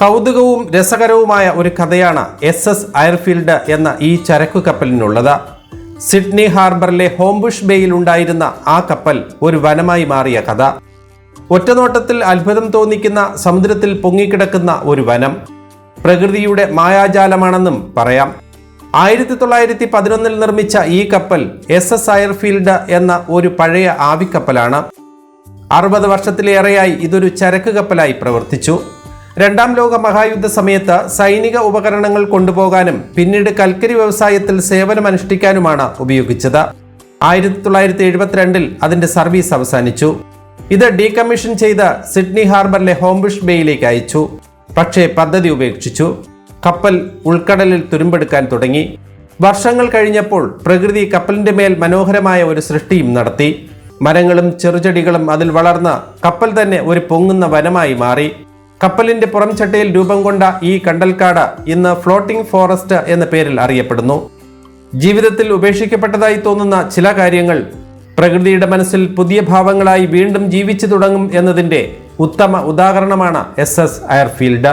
കൗതുകവും രസകരവുമായ ഒരു കഥയാണ് S S അയർഫീൽഡ് എന്ന ഈ ചരക്കു കപ്പലിനുള്ളത്. സിഡ്നി ഹാർബറിലെ ഹോംബുഷ് ബേയിൽ ഉണ്ടായിരുന്ന ആ കപ്പൽ ഒരു വനമായി മാറിയ കഥ. ഒറ്റനോട്ടത്തിൽ അത്ഭുതം തോന്നിക്കുന്ന സമുദ്രത്തിൽ പൊങ്ങിക്കിടക്കുന്ന ഒരു വനം. പ്രകൃതിയുടെ മായാജാലമാണെന്നും പറയാം. ആയിരത്തി തൊള്ളായിരത്തി പതിനൊന്നിൽ നിർമ്മിച്ച ഈ കപ്പൽ എസ് എസ് അയർഫീൽഡ് എന്ന ഒരു പഴയ ആവിക്കപ്പലാണ്. അറുപത് വർഷത്തിലേറെയായി ഇതൊരു ചരക്ക് കപ്പലായി പ്രവർത്തിച്ചു. രണ്ടാം ലോക മഹായുദ്ധ സമയത്ത് സൈനിക ഉപകരണങ്ങൾ കൊണ്ടുപോകാനും പിന്നീട് കൽക്കരി വ്യവസായത്തിൽ സേവനമനുഷ്ഠിക്കാനുമാണ് ഉപയോഗിച്ചത്. ആയിരത്തി തൊള്ളായിരത്തി എഴുപത്തിരണ്ടിൽ അതിന്റെ സർവീസ് അവസാനിച്ചു. ഇത് ഡീകമ്മീഷൻ ചെയ്ത് സിഡ്നി ഹാർബറിലെ ഹോംബുഷ് ബേയിലേക്ക് അയച്ചു. പക്ഷേ പദ്ധതി ഉപേക്ഷിച്ചു. കപ്പൽ ഉൾക്കടലിൽ തുരുമ്പെടുക്കാൻ തുടങ്ങി. വർഷങ്ങൾ കഴിഞ്ഞപ്പോൾ പ്രകൃതി കപ്പലിന്റെ മേൽ മനോഹരമായ ഒരു സൃഷ്ടിയും നടത്തി. മരങ്ങളും ചെറുചെടികളും അതിൽ വളർന്ന് കപ്പൽ തന്നെ ഒരു പൊങ്ങുന്ന വനമായി മാറി. കപ്പലിന്റെ പുറംചട്ടയിൽ രൂപം കൊണ്ട ഈ കണ്ടൽക്കാട് ഇന്ന് ഫ്ലോട്ടിംഗ് ഫോറസ്റ്റ് എന്ന പേരിൽ അറിയപ്പെടുന്നു. ജീവിതത്തിൽ ഉപേക്ഷിക്കപ്പെട്ടതായി തോന്നുന്ന ചില കാര്യങ്ങൾ പ്രകൃതിയുടെ മനസ്സിൽ പുതിയ ഭാവങ്ങളായി വീണ്ടും ജീവിച്ചു തുടങ്ങും എന്നതിന്റെ ഉത്തമ ഉദാഹരണമാണ് എസ് എസ് അയർഫീൽഡ്.